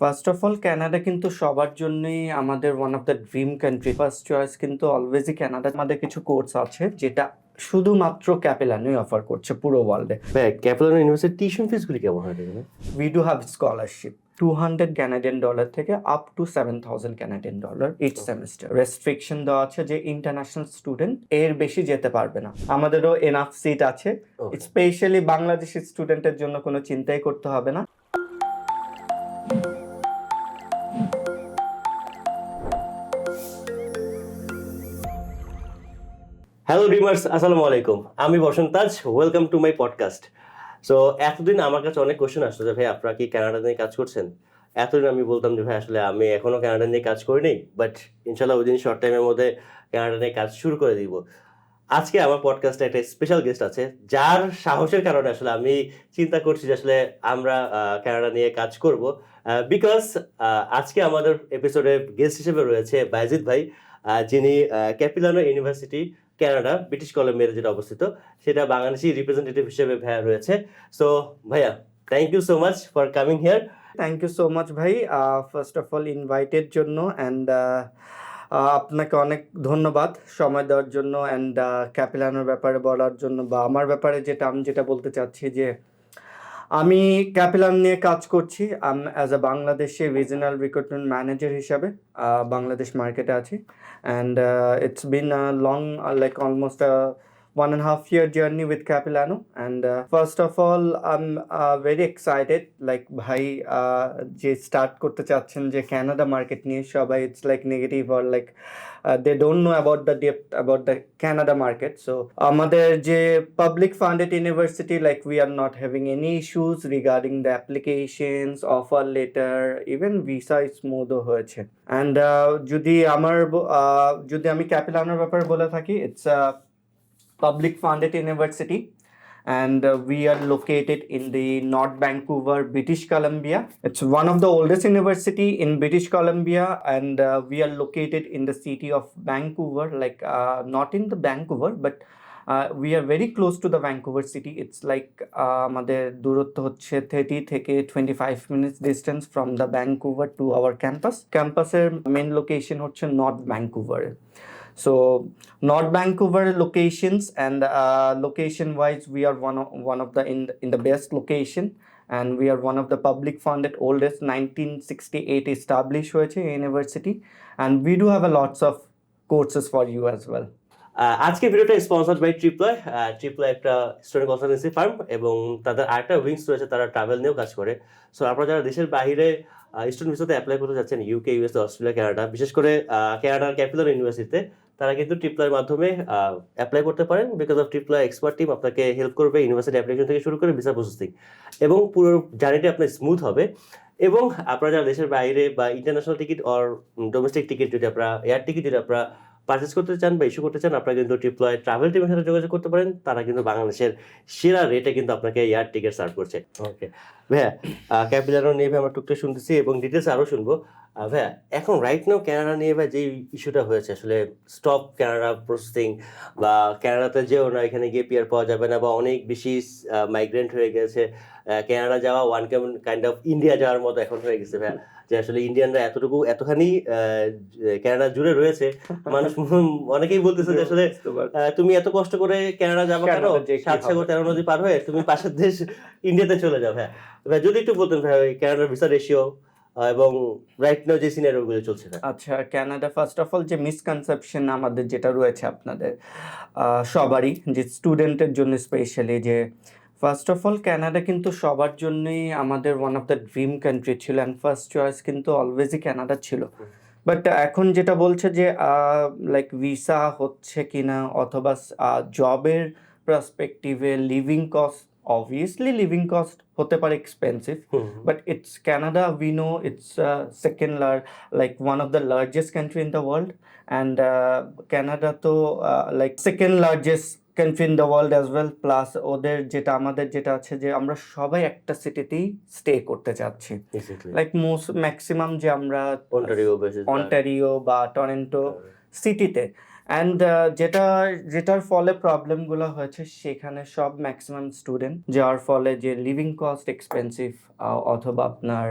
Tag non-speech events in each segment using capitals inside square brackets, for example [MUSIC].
First of all Canada কিন্তু সবার জন্যই আমাদের one of the dream country first choice কিন্তু অলওয়েজই কানাডা আমাদের কিছু কোর্স আছে যেটা শুধুমাত্র ক্যাপেলানই অফার করছে পুরো ওয়ার্ল্ডে ভাই ক্যাপিটাল ইউনিভার্সিটি টিউশন ফিসগুলি কেমন হয় we do have scholarship two hundred Canadian dollar থেকে up to seven thousand Canadian dollar each semester restriction দেওয়া আছে যে ইন্টারন্যাশনাল স্টুডেন্ট এর বেশি যেতে পারবে না। আমাদেরও এনাফ সিট আছে. স্পেশালি বাংলাদেশি স্টুডেন্টের জন্য কোনো চিন্তাই করতে হবে না। হ্যালো ড্রিমার্স আসসালামু আলাইকুম। আমি Basanta Taj welcome to my podcast so এতদিন আমার কাছে অনেক কোশ্চেন আসতো যে, ভাই, আপনারা কি কানাডা নিয়ে কাজ করছেন? এতদিন আমি বলতাম যে, ভাই, আসলে আমি এখনও কানাডা নিয়ে কাজ করিনি বাট ইনশাল্লাহ ওই দিন শর্ট টাইমের মধ্যে কানাডা নিয়ে কাজ শুরু করে দিব। আজকে আমার পডকাস্টে একটা স্পেশাল গেস্ট আছে, যার সাহসের কারণে আসলে আমি চিন্তা করছি যে, আসলে আমরা কানাডা নিয়ে কাজ করব বিকজ আজকে আমাদের এপিসোডে গেস্ট হিসেবে রয়েছে বাইজিদ ভাই যিনি ক্যাপিলানো ইউনিভার্সিটি কানাডা ব্রিটিশ কলম্বিয়ার যেটা অবস্থিত, সেটা বাংলাদেশি রিপ্রেজেন্টেটিভ হিসেবে ভাইয়া রয়েছে। সো ভাইয়া thank you so much for coming here thank you so much ভাই। ফার্স্ট অফ অল ইনভাইটের জন্য অ্যান্ড আপনাকে অনেক ধন্যবাদ সময় দেওয়ার জন্য অ্যান্ড ক্যাপিলানোর ব্যাপারে বলার জন্য বা আমার ব্যাপারে যেটা আমি যেটা বলতে চাচ্ছি যে আমি ক্যাপিলান নিয়ে কাজ করছি। অ্যাজ আ বাংলাদেশে রিজনাল রিক্রুটমেন্ট ম্যানেজার হিসাবে বাংলাদেশ মার্কেটে আছি। And it's been long like almost one and a half year journey with Capilano. And uh, first of all, I'm uh, very excited. Like ভাই uh, যে স্টার্ট করতে চাচ্ছেন যে Canada market নিয়ে সবাই it's like negative or like they don't know about the depth about the Canada market so আমাদের যে public funded university like we are not having any issues regarding the applications offer letter even visa স্মুথও হয়েছে and যদি আমার যদি আমি ক্যাপিলানোর ব্যাপারে বলে থাকি it's public funded university and uh, we are located in the north vancouver british columbia it's one of the oldest university in british columbia and uh, we are located in the city of vancouver like uh, not in the vancouver but uh, we are very close to the vancouver city it's like uh, আমাদের দূরত্ব হচ্ছে thirty থেকে twenty five minutes distance from the Vancouver to our campus ক্যাম্পাসের main location হচ্ছে north ভ্যাঙ্কুভারে so North Vancouver locations and uh, location wise we are one of, one of the in, in the best location and we are one of the public funded oldest 1968 established university and we do have a lots of courses for you as well আজকে ভিডিওটা sponsored by Triploy Triploy একটা student consultancy firm এবং তাদের আরেকটা wings রয়েছে তারা travel নিয়েও কাজ করে সো আপনারা যারা দেশের বাইরে স্টুডেন্ট ভিসাতে অ্যাপ্লাই করতে যাচ্ছেন ইউকে ইউএস অস্ট্রেলিয়া কানাডা বিশেষ করে কানাডার ক্যাপিটাল ইউনিভার্সিটিতে তারা কিন্তু ট্রিপ্লার মাধ্যমে অ্যাপ্লাই করতে পারেন। বিকজ অফ ট্রিপ্লয় এক্সপার্ট টিম আপনাকে হেল্প করবে ইউনিভার্সিটি অ্যাপ্লিকেশন থেকে শুরু করে ভিসা প্রসেসিং এবং পুরো জার্নিটি আপনার স্মুথ হবে। এবং আপনারা যারা দেশের বাইরে বা international ticket or domestic ticket যদি আপনারা এয়ার টিকিট যদি আপনারা পারচেস করতে চান বা ইস্যু করতে চান, আপনারা কিন্তু ট্রিপ্লয় ট্রাভেল টিমের সাথে যোগাযোগ করতে পারেন। তারা কিন্তু বাংলাদেশের সেরা রেটে কিন্তু আপনাকে এয়ার টিকিট সার্ভ করছে। ওকে ভাইয়া ক্যাপিটালও নিয়ে ভাই আমরা টুকটাক শুনতেছি এবং ডিটেলস আরও শুনব। ভাইয়া, এখন রাইট নাও কানাডা নিয়ে ভাই যে ইস্যুটা হয়েছে, আসলে স্টপ কানাডা প্রসেসিং বা কানাডাতে যেও না, এখানে গিয়ে পিয়ার পাওয়া যাবে না বা অনেক বেশি মাইগ্রেন্ট হয়ে গেছে। কানাডা যাওয়া ওয়ান কাইন্ড অফ ইন্ডিয়া যাওয়ার মতো এখন হয়ে গেছে, ভাইয়া। যে আসলে ইন্ডিয়ানরা এতটুকু এতখানি কানাডা জুড়ে রয়েছে মানুষ [LAUGHS] অনেকেই বলতেছে যে আসলে তুমি এত কষ্ট করে কানাডা যাব কেন? সাত সাগর তেরো নদী পার হয়ে তুমি পাশের দেশ ইন্ডিয়াতে চলে যাও হ্যাঁ। যদি একটু বলতেন ভাই ওই কানাডার ভিসা রেশিও এবং রাইট নাও যে সিনারিও গুলো চলছে আচ্ছা কানাডা ফার্স্ট অফ অল যে মিসকনসেপশন আমাদের যেটা রয়েছে আপনাদের সবারই যে স্টুডেন্টের জন্য স্পেশালি যে ফার্স্ট অফ অল ক্যানাডা কিন্তু সবার জন্যই আমাদের one of the dream country ছিল অ্যান্ড ফার্স্ট চয়েস কিন্তু অলওয়েজই কানাডা ছিল। বাট এখন যেটা বলছে যে লাইক ভিসা হচ্ছে কিনা অথবা জবের পার্সপেক্টিভে living cost obviously living cost হতে পারে expensive but it's Canada it's uh, second lar- like one of the largest country in the world, and uh, Canada তো like second second largest country in world as well plus ওদের যেটা আমাদের যেটা আছে যে আমরা সবাই একটা সিটিতেই স্টে করতে চাচ্ছি। লাইক মোস্ট ম্যাক্সিমাম যে আমরা অন্টারিও বা টরেন্টো সিটিতে অ্যান্ড যেটা যেটার ফলে প্রবলেমগুলো হয়েছে সেখানে সব ম্যাক্সিমাম স্টুডেন্ট যার ফলে যে লিভিং কস্ট এক্সপেন্সিভ অথবা আপনার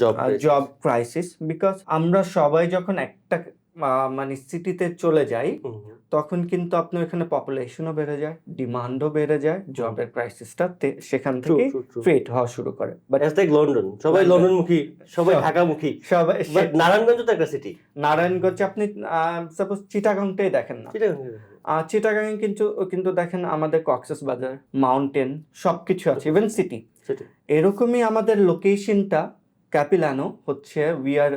জব জব ক্রাইসিস বিকজ আমরা সবাই যখন একটা মানে সিটিতে চলে যাই তখন কিন্তু আপনার এখানে পপুলেশনও বেড়ে যায় ডিমান্ডও বেড়ে যায় জবের ক্রাইসিসটা সেখান থেকে ক্রিয়েট হওয়া শুরু করে। বাট অ্যাজ লাইক লন্ডন সবাই London. লন্ডন মুখী সবাই। সব- ঢাকা মুখী সবাই বাট নারায়ণগঞ্জ তো একটা সিটি নারায়ণগঞ্জে আপনি সাপোজ চিটাগাংটাই দেখেন না। চিটাগাংয়ে কিন্তু কিন্তু দেখেন আমাদের কক্সেস বাজার মাউন্টেন সবকিছু আছে ইভেন সেটা এরকমই আমাদের লোকেশনটা ক্যাপিলানো হচ্ছে we are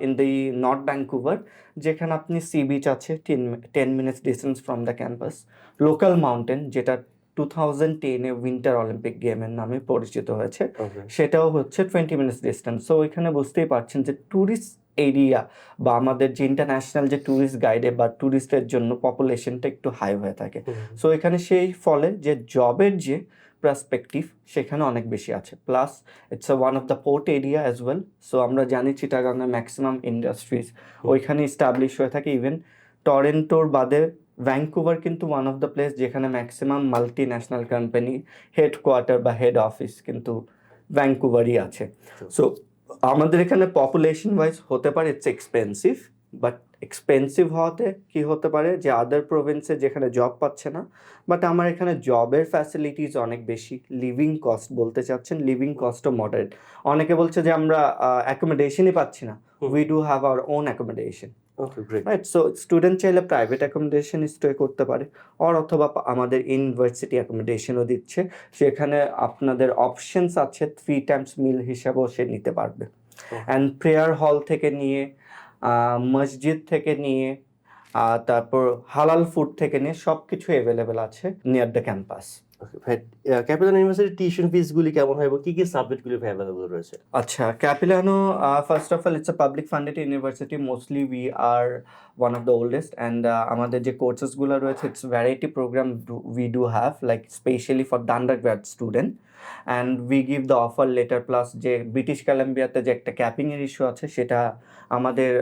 in the north Vancouver যেখানে আপনি সি বিচ আছে ten ten minutes distance from the campus local mountain যেটা টু থাউজেন্ড টেনে উইন্টার অলিম্পিক গেমের নামে পরিচিত হয়েছে সেটাও হচ্ছে টোয়েন্টি মিনিটস ডিস্টেন্স সো এখানে বুঝতেই পারছেন যে ট্যুরিস্ট এরিয়া বা আমাদের যে ইন্টারন্যাশনাল যে ট্যুরিস্ট গাইডে বা ট্যুরিস্টের জন্য পপুলেশনটা একটু হাই হয়ে থাকে। সো এখানে সেই ফলে যে জবের যে পার্সপেক্টিভ সেখানে অনেক বেশি আছে। Plus it's one of the port area as well so আমরা জানি চিটাগাংয়ে ম্যাক্সিমাম ইন্ডাস্ট্রিজ ওইখানে স্টাবলিশ হয়ে থাকে। ইভেন টরেন্টোর বাদে ভ্যাঙ্কুভার কিন্তু ওয়ান অফ দ্য প্লেস যেখানে maximum multi national company headquarter বা হেড অফিস কিন্তু ভ্যাঙ্কুভারই আছে। সো আমাদের এখানে পপুলেশন ওয়াইজ হতে পারে ইটস এক্সপেন্সিভ বাট এক্সপেন্সিভ হওয়াতে কি হতে পারে যে আদার প্রভিন্সে যেখানে জব পাচ্ছে না বাট আমার এখানে জবের ফ্যাসিলিটিস অনেক বেশি। লিভিং কস্ট বলতে চাচ্ছেন লিভিং কস্টও মডারেট অনেকে বলছে যে আমরা অ্যাকোমোডেশনই পাচ্ছি না। We do have our own accommodation okay right so student চাইলে প্রাইভেট অ্যাকোমোডেশন স্টে করতে পারে আর অথবা আমাদের ইউনিভার্সিটি অ্যাকোমোডেশনও দিচ্ছে। সেখানে আপনাদের অপশনস আছে থ্রি টাইমস মিল হিসাবেও সে নিতে পারবে। অ্যান্ড প্রেয়ার হল থেকে নিয়ে মসজিদ থেকে নিয়ে তারপর হালাল ফুড থেকে নিয়ে সব কিছু অ্যাভেলেবেল আছে near the campus capital university tuition fees গুলি কেমন হয় এবং কি কি সাবজেক্ট গুলি অ্যাভেলেবল রয়েছে? আচ্ছা Capilano first of all it's a public funded university mostly we are one of the oldest and আমাদের যে কোর্সেসগুলো রয়েছে it's variety program we do have like specially for the undergrad student and we give the offer letter plus যে British কলাম্বিয়াতে যে একটা ক্যাপিংয়ের issue আছে সেটা আমাদের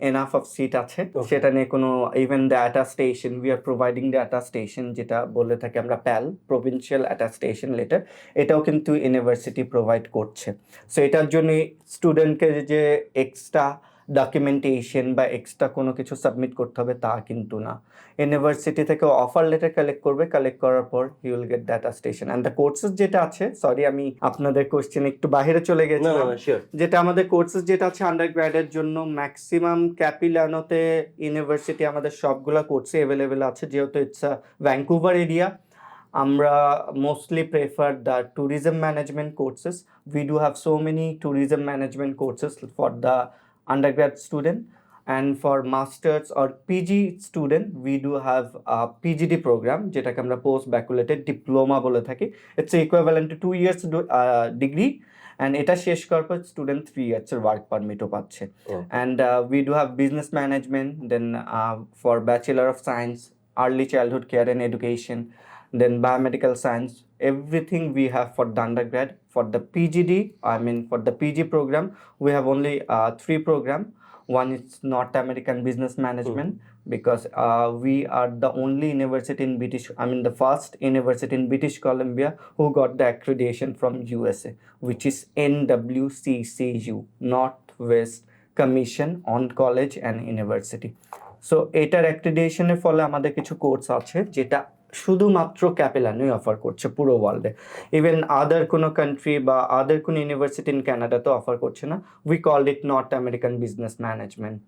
এনাফ অফ সিট আছে. সেটা নিয়ে কোনো even the attestation we are providing the attestation যেটা বলে থাকি আমরা প্যাল প্রভিনশিয়াল অ্যাটাস্টেশন লেটার এটাও কিন্তু ইউনিভার্সিটি প্রোভাইড করছে সো এটার জন্য স্টুডেন্টকে যে এক্সট্রা ডকুমেন্টেশন বা এক্সট্রা কোনো কিছু সাবমিট করতে হবে তা কিন্তু না। ইউনিভার্সিটি থেকে অফার লেটার কালেক্ট করবে কালেক্ট করার পর you will get attestation and the courses যেটা আছে সরি আমি আপনাদের কোশ্চেন একটু বাইরে চলে গেছিলাম। যেটা আমাদের কোর্সেস যেটা আছে আন্ডার গ্র্যাডের জন্য ম্যাক্সিমাম ক্যাপিলানোতে ইউনিভার্সিটি আমাদের সবগুলা কোর্সে অ্যাভেলেবেল আছে যেহেতু ইটস আ ভ্যাঙ্কুভার এরিয়া আমরা mostly prefer the tourism management courses we do have so many tourism management courses for the undergrad student. And for masters or PG student we do have a PGD program যেটাকে আমরা post baccalaureate diploma বলে থাকি। It's equivalent to two years degree and এটা শেষ করার পর student three ইয়ার্সের work পারমিটও পাচ্ছে। Oh. And we do have business management then for bachelor of science early childhood care and education then biomedical science everything we have for the undergrad for the pgd i mean for the pg program we have only uh, three program one is north american business management mm. because uh, we are the only university in british i mean the first university in british columbia who got the accreditation from usa which is nwccu northwest commission on college and university so এটার অ্যাক্রিডিয়েশনের ফলে আমাদের কিছু course আছে যেটা শুধুমাত্র ক্যাপেলানই offer করছে পুরো ওয়ার্ল্ডে ইভেন আদার কোনো কান্ট্রি বা আদার কোনো ইউনিভার্সিটি ইন ক্যানাডাতেও অফার করছে না। We call it North American business management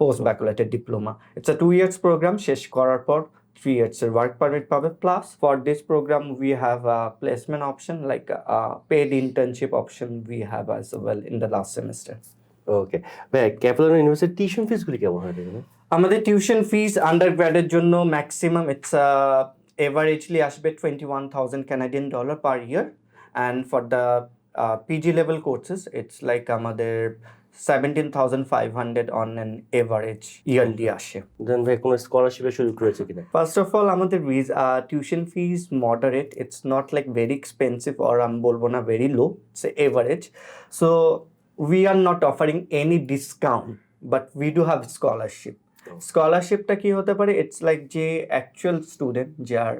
post baccalaureate diploma it's a two years program শেষ করার পর থ্রি ইয়ার্সের ওয়ার্ক পারমিট পাবে। Plus for this program we have a placement option like paid internship option we have as well in the last semester okay ভাই capital university tuition fees গুলি কেমন হয় আমাদের টিউশন ফিস আন্ডার গ্র্যাডের জন্য ম্যাক্সিমাম ইটস এভারেজলি আসবে twenty one thousand Canadian dollar per year and for the PG level courses it's like আমাদের seventeen thousand five hundred on an average yearly আসে। দেন ভাই কোনো স্কলারশিপের সুযোগ রয়েছে কিনা? ফার্স্ট অফ অল আমাদের tuition fee moderate it's not like very expensive or আমি বলব না very low it's average so we are not offering any discount but we do have scholarship স্কলারশিপটা কি হতে পারে? ইটস লাইক যে অ্যাকচুয়াল স্টুডেন্ট যার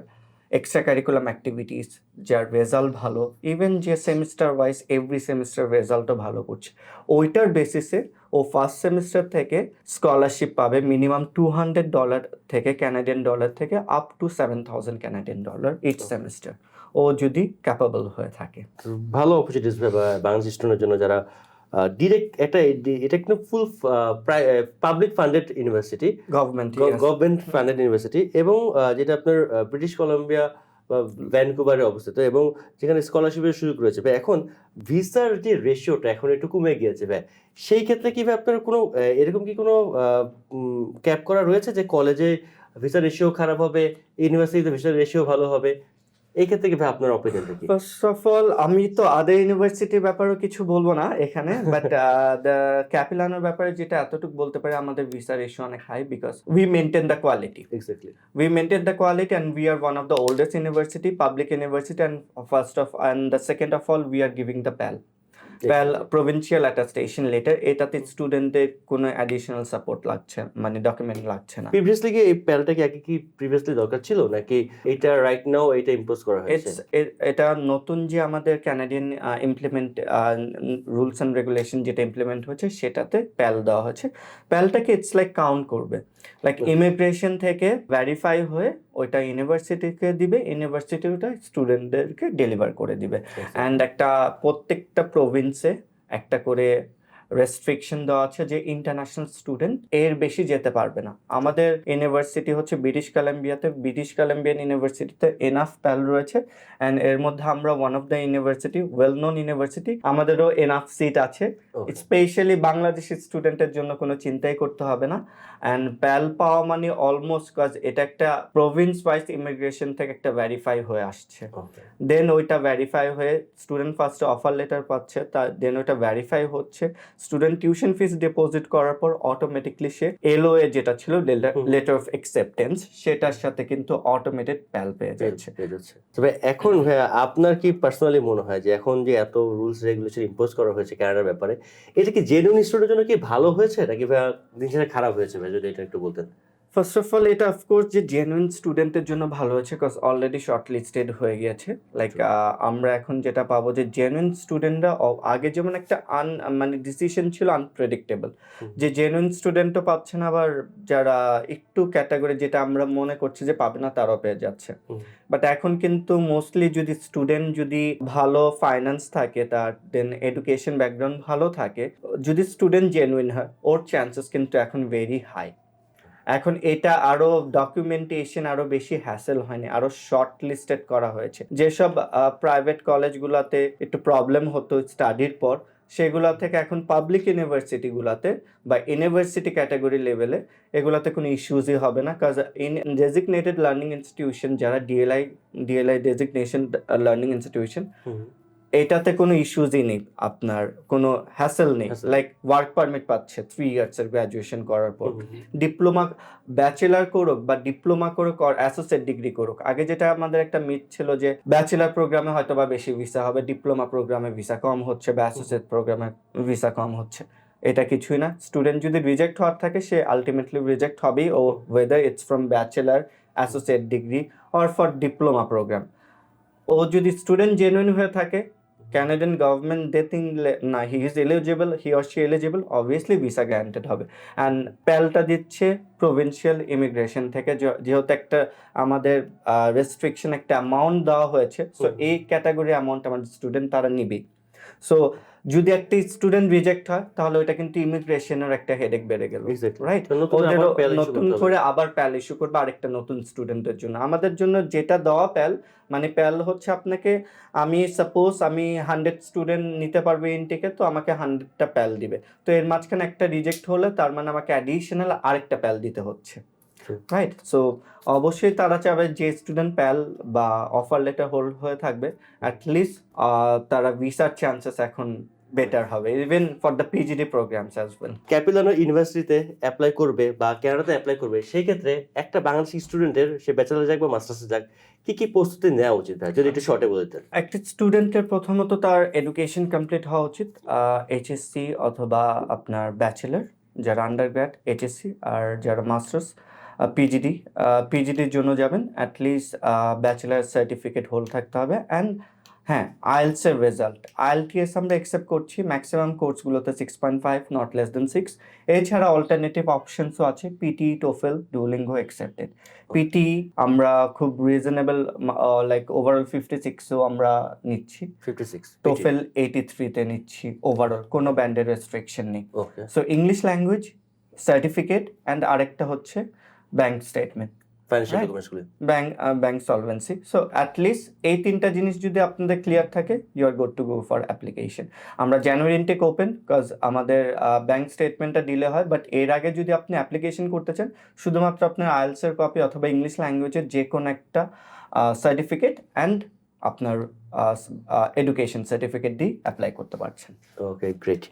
extra curriculum activities যার result ভালো ইভেন যে সেমিস্টার ওয়াইজ এভরি সেমিস্টার রেজাল্টও ভালো করছে। ওইটার বেসিসে ও ফার্স্ট সেমিস্টার থেকে স্কলারশিপ পাবে মিনিমাম টু হান্ড্রেড ডলার থেকে ক্যানাডিয়ান ডলার থেকে up to seven thousand Canadian dollar each semester ও যদি ক্যাপাবল হয়ে থাকে। ভালো অপরচুনিটিস বাংলাদেশ স্টুডেন্টের জন্য যারা ডিরেক্ট একটা এটা কিন্তু full public funded university government government funded university এবং যেটা আপনার ব্রিটিশ কলম্বিয়া বা ভ্যানকুভারে অবস্থিত এবং যেখানে স্কলারশিপের সুযোগ রয়েছে। ভাই এখন ভিসার যে রেশিওটা এখন একটু কমে গিয়েছে ভাই সেই ক্ষেত্রে কি ভাই আপনার কোনো এরকম কি কোনো ক্যাপ করা রয়েছে যে কলেজে ভিসা রেশিও খারাপ হবে ইউনিভার্সিটিতে ভিসা রেশিও ভালো হবে? এই ক্ষেত্রে কি ভাই আপনার অপিনিয়নটা কি? ফার্স্ট অফ অল আমি তো আদার ইউনিভার্সিটির ব্যাপারেও কিছু বলব না এখানে বাট দ্য ক্যাপিলানোর ব্যাপারে যেটা এতটুকু বলতে পারি আমাদের ভিসা রেশিও অনেক high because we maintain the quality exactly we maintain the quality and we are one of the oldest university public university and first of and the second of all we are giving the pal. Pal provincial attestation letter এটাতে স্টুডেন্টদের কোনো additional support লাগছে মানে document লাগছে না। Previously কি এই প্যালটা কি আগে কি প্রিভিয়াসলি দরকার ছিল? নাকি এটা রাইট নাও এটা ইম্পোজ করা হয়েছে? এটা নতুন যে আমাদের Canadian implement rules and regulation যেটা ইমপ্লিমেন্ট হচ্ছে সেটাতে প্যাল দেওয়া হচ্ছে। প্যালটাকে ইটস লাইক কাউন্ট করবে। লাইক. ইমিগ্রেশন থেকে ভ্যারিফাই হয়ে ওইটা ইউনিভার্সিটিকে দিবে ইউনিভার্সিটি ওটা স্টুডেন্টদেরকে ডেলিভার করে দিবে অ্যান্ড একটা প্রত্যেকটা প্রভিন্সে একটা করে রেস্ট্রিকশন দেওয়া আছে যে ইন্টারন্যাশনাল স্টুডেন্ট এর বেশি যেতে পারবে না। আমাদের ইউনিভার্সিটি হচ্ছে ব্রিটিশ কলাম্বিয়াতে ব্রিটিশ কলাম্বিয়ান ইউনিভার্সিটিতে এনাফ প্যাল রয়েছে। অ্যান্ড এর মধ্যে আমরা one of the university well known university আমাদেরও এনাফ সিট আছে. স্পেশালি বাংলাদেশি স্টুডেন্টের জন্য কোনো চিন্তাই করতে হবে না। অ্যান্ড প্যাল পাওয়া মানে অলমোস্ট কাজ এটা একটা প্রভিন্স ওয়াইজ ইমিগ্রেশন থেকে একটা ভ্যারিফাই হয়ে আসছে। দেন ওইটা ভ্যারিফাই হয়ে স্টুডেন্ট ফার্স্টে অফার লেটার পাচ্ছে। তা দেন ওইটা ভ্যারিফাই হচ্ছে। স্টুডেন্ট টিউশন ফিস ডিপোজিট করার পর অটোমেটিকলি সে এলও এ যেটা ছিল লেটার অফ অ্যাকসেপ্টেন্স সেটার সাথে কিন্তু অটোমেটেড প্যাল পেয়ে যাচ্ছে। তবে এখন ভাইয়া আপনার কি পার্সোনালি মনে হয় যে এখন যে এত রুলস রেগুলেশন ইম্পোজ করা হয়েছে কানাডার ব্যাপারে এটা কি জেনুইন স্টুডেন্টের জন্য কি ভালো হয়েছে? নাকি ভাইয়া দিন খারাপ হয়েছে ভাই যদি এটা একটু বলতেন? ফার্স্ট অফ অল এটা অফকোর্স যে জেনুইন স্টুডেন্টের জন্য ভালো হয়েছে বিকজ অলরেডি শর্ট লিস্টেড হয়ে গিয়েছে। লাইক আমরা এখন যেটা পাবো যে জেনুইন স্টুডেন্টরা আগে যেমন একটা আন মানে ডিসিশন ছিল আনপ্রেডিক্টেবল। যে জেনুইন স্টুডেন্টও পাচ্ছে না আবার যারা একটু ক্যাটাগরি যেটা আমরা মনে করছি যে পাবে না তারাও পেয়ে যাচ্ছে। বাট এখন কিন্তু মোস্টলি যদি স্টুডেন্ট যদি ভালো ফাইন্যান্স থাকে তার দেন এডুকেশন ব্যাকগ্রাউন্ড ভালো থাকে যদি স্টুডেন্ট জেনুইন হয় ওর চান্সেস কিন্তু এখন ভেরি হাই এখন এটা আরও ডকুমেন্টেশন আরও বেশি হ্যাসেল হয়নি, আরও শর্ট লিস্টেড করা হয়েছে। যেসব প্রাইভেট কলেজগুলোতে একটু প্রবলেম হতো স্টাডির পর, সেগুলো থেকে এখন পাবলিক ইউনিভার্সিটিগুলোতে বা ইউনিভার্সিটি ক্যাটাগরি লেভেলে এগুলোতে কোনো ইস্যুজই হবে না। কাজ ইন ডেজিগনেটেড লার্নিং ইনস্টিটিউশন যারা DLI DLI designation learning institution এটাতে কোনো ইস্যুজই নেই আপনার কোনো হ্যাসেল নেই লাইক ওয়ার্ক পারমিট পাচ্ছে থ্রি ইয়ার্সের গ্র্যাজুয়েশন করার পর। ডিপ্লোমা ব্যাচেলার করুক বা ডিপ্লোমা করুক আর অ্যাসোসিয়েট ডিগ্রি করুক আগে যেটা আমাদের একটা মিথ ছিল যে ব্যাচেলার প্রোগ্রামে হয়তো বা বেশি ভিসা হবে ডিপ্লোমা প্রোগ্রামে ভিসা কম হচ্ছে বা অ্যাসোসিয়েট প্রোগ্রামে ভিসা কম হচ্ছে। এটা কিছুই না। স্টুডেন্ট যদি রিজেক্ট হওয়ার থাকে সে আলটিমেটলি রিজেক্ট হবেই ও whether it's from bachelor associate degree or for diploma program ও যদি স্টুডেন্ট জেনুইন হয়ে থাকে Canadian গভর্নমেন্ট দে থিং না he is eligible he or she eligible obviously visa guaranteed হবে। অ্যান্ড প্যালটা দিচ্ছে প্রভিন্সিয়াল ইমিগ্রেশন থেকে যেহেতু একটা আমাদের রেস্ট্রিকশন একটা অ্যামাউন্ট দেওয়া হয়েছে সো এই ক্যাটাগরি অ্যামাউন্ট আমাদের স্টুডেন্ট তারা নিবেই। সো যদি একটা স্টুডেন্ট রিজেক্ট হয় তাহলে ওটা কিন্তু ইমিগ্রেশনের একটা হেডেক বেড়ে গেল. রাইট নতুন করে আবার প্যাল ইস্যু করবে আরেকটা নতুন স্টুডেন্টের জন্য। আমাদের জন্য যেটা দেওয়া প্যাল মানে প্যাল হচ্ছে আপনাকে আমি সাপোজ আমি হান্ড্রেড স্টুডেন্ট নিতে পারব ইনটেকে তো আমাকে হান্ড্রেডটা প্যাল দিবে। তো এর মাঝখানে একটা রিজেক্ট হলে তার মানে আমাকে অ্যাডিশনাল আরেকটা প্যাল দিতে হচ্ছে. রাইট সো অবশ্যই তারা চাবে যে স্টুডেন্ট প্যাল বা অফার লেটার হোল্ড হয়ে থাকবে। অ্যাটলিস্ট তারা ভিসার চান্সেস এখন বেটার হবে even for the PGD programs as well Capilano ইউনিভার্সিটিতে অ্যাপ্লাই করবে বা কানাডাতে অ্যাপ্লাই করবে সেই ক্ষেত্রে একটা বাংলাদেশি স্টুডেন্টের সে ব্যাচেলার যাক বা মাস্টার্সে যাক কি কি প্রস্তুতি নেওয়া উচিত ভাই যদি একটু শর্টে বলে দিতেন একটা স্টুডেন্টের প্রথমত তার এডুকেশন কমপ্লিট হওয়া উচিত এইচএসসি অথবা আপনার ব্যাচেলার যারা আন্ডার গ্র্যাড এইচএসসি আর যারা মাস্টার্স পিজিডি পিজিডির জন্য যাবেন অ্যাটলিস্ট ব্যাচেলার সার্টিফিকেট হোল্ড থাকতে হবে অ্যান্ড হ্যাঁ আইএলসের রেজাল্ট আইএলটিএস আমরা অ্যাকসেপ্ট করছি maximum কোর্সগুলোতে six point five not less than six এছাড়া অল্টারনেটিভ অপশনসও আছে PT TOEFL Duolingo accepted PT আমরা খুব রিজনেবল লাইক ওভারঅল ফিফটি সিক্সও আমরা নিচ্ছি। ফিফটি সিক্স টোফেল এইটি থ্রিতে নিচ্ছি ওভারঅল কোনো ব্যান্ডের রেস্ট্রিকশন নেই। Okay so English language certificate and আরেকটা হচ্ছে bank statement. Bank bank solvency so at least এই তিনটা জিনিস যদি আপনাদের ক্লিয়ার থাকে you are good to go for application আমরা জানুয়ারি ইনটেক ওপেন বিকজ আমাদের ব্যাংক স্টেটমেন্টটা ডিলে হয় বাট এর আগে যদি আপনি অ্যাপ্লিকেশন করতে চান শুধুমাত্র আপনার আইএলসের কপি অথবা ইংলিশ ল্যাঙ্গুয়েজের যে কোনো একটা সার্টিফিকেট অ্যান্ড আপনার এডুকেশন সার্টিফিকেট দিয়ে অ্যাপ্লাই করতে পারছেন। Okay great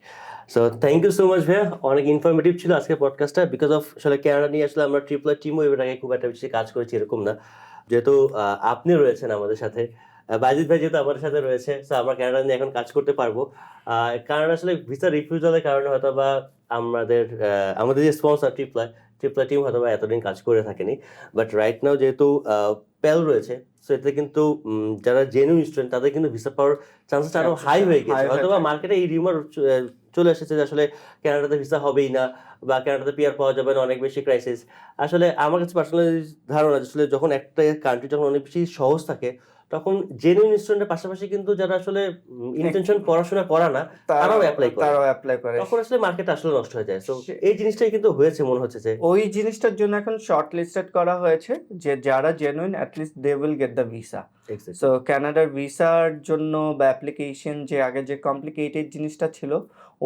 so thank you so much ভাইয়া। অনেক ইনফরমেটিভ ছিল আজকে পডকাস্টটা বিকজ অফ আসলে ক্যানাডা নিয়ে আসলে আমরা ট্রিপল টিমও এর আগে খুব একটা বেশি কাজ করেছি এরকম না। যেহেতু আপনি রয়েছেন আমাদের সাথে। বাজিদ ভাই যেহেতু আমাদের সাথে রয়েছে সো আমরা ক্যানাডা নিয়ে এখন কাজ করতে পারব। কারণ আসলে ভিসা রিফিউজালের কারণে হয়তো বা আমাদের আমাদের যে স্পন্সর ট্রিপলাই ট্রিপলাই টিম হয়তো বা এতদিন কাজ করে থাকেনি বাট রাইট নাও যেহেতু পেল রয়েছে সো এতে কিন্তু যারা জেনুইন স্টুডেন্ট তাদের কিন্তু ভিসা পাওয়ার চান্সেস আরও হাই হয়ে গেছে। হয়তো বা মার্কেটে এই রিউমার চলে এসেছে যে আসলে কানাডাতে ভিসা হবেই না বা কানাডাতে পিয়ার পাওয়া যাবে না অনেক বেশি ক্রাইসিস আসলে আমার কাছে পার্সোনালি ধারণা আসলে যখন একটা কান্ট্রি যখন অনেক বেশি সহজ থাকে তখন জেনুইন স্টুডেন্টের পাশাপাশি কিন্তু যারা আসলে ইন্টেনশন পড়াশোনা করা না তারাও apply করে। তারাও অ্যাপ্লাই করে। তখন আসলে মার্কেট আসলে নষ্ট হয়ে যায়। তো এই জিনিসটাই কিন্তু হয়েছে মনে হচ্ছে যে। ওই জিনিসটার জন্য এখন শর্ট লিস্টেড করা হয়েছে যে যারা genuine at least they will get the visa so কানাডার ভিসার জন্য বা অ্যাপ্লিকেশন যে আগে যে কমপ্লিকেটেড জিনিসটা ছিল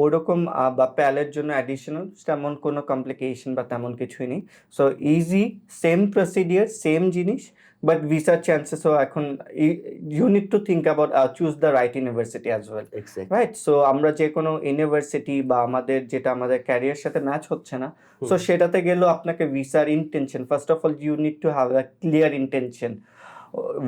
ওরকম বা প্যালের জন্য অ্যাডিশনাল তেমন কোনো কমপ্লিকেশন বা তেমন কিছুই নেই। So easy same procedure same জিনিস বাট ভিসার চান্সেসও এখন you need to think about choose the right university as well right so আমরা যে কোনো ইউনিভার্সিটি বা আমাদের যেটা আমাদের ক্যারিয়ার সাথে ম্যাচ হচ্ছে না সো সেটাতে গেলেও আপনাকে ভিসার intention first of all you need to have a clear intention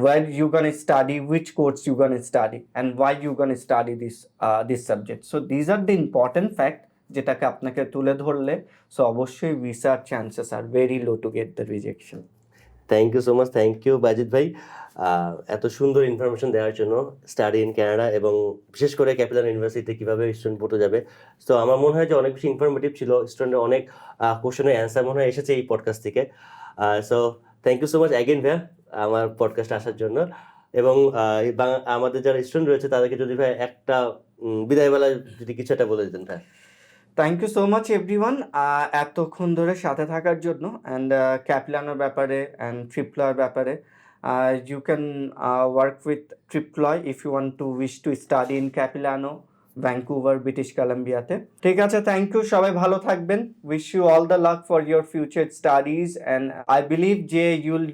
where you gonna study which course you gonna study and why you gonna study this uh, this subject. So these are the important fact যেটাকে আপনাকে তুলে ধরলে so অবশ্যই ভিসার chances R very low to get the rejection thank you so much thank you Bazid ভাই. এত সুন্দর information দেওয়ার জন্য স্টাডি ইন ক্যানাডা এবং বিশেষ করে ক্যাপিটাল ইউনিভার্সিটিতে কীভাবে স্টুডেন্ট পড়তে যাবে। তো আমার মনে হয় যে অনেক বেশি ইনফরমেটিভ ছিল। স্টুডেন্টের অনেক কোশ্চেনের অ্যান্সার মনে হয় এসেছে এই পডকাস্ট থেকে। So thank you so much again ভাইয়া, আমার পডকাস্ট আসার জন্য। এবং আমাদের যারা স্টুডেন্ট রয়েছে তাদেরকে যদি ভাই একটা বিদায়বেলা যদি কিছু একটা বলে দিতেন ভাই thank you so much everyone এতক্ষণ ধরে সাথে থাকার জন্য অ্যান্ড ক্যাপলানোর ব্যাপারে অ্যান্ড ট্রিপলয়ের ব্যাপারে you can work with ট্রিপলয় if you want to wish to study in Capilano Vancouver British কলাম্বিয়াতে ঠিক আছে থ্যাংক ইউ সবাই ভালো থাকবেন. Wish you all the luck for your future studies and I believe যে you'll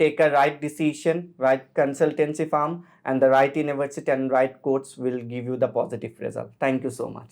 take a right decision right consultancy firm and the right university and right course will give you the positive result thank you so much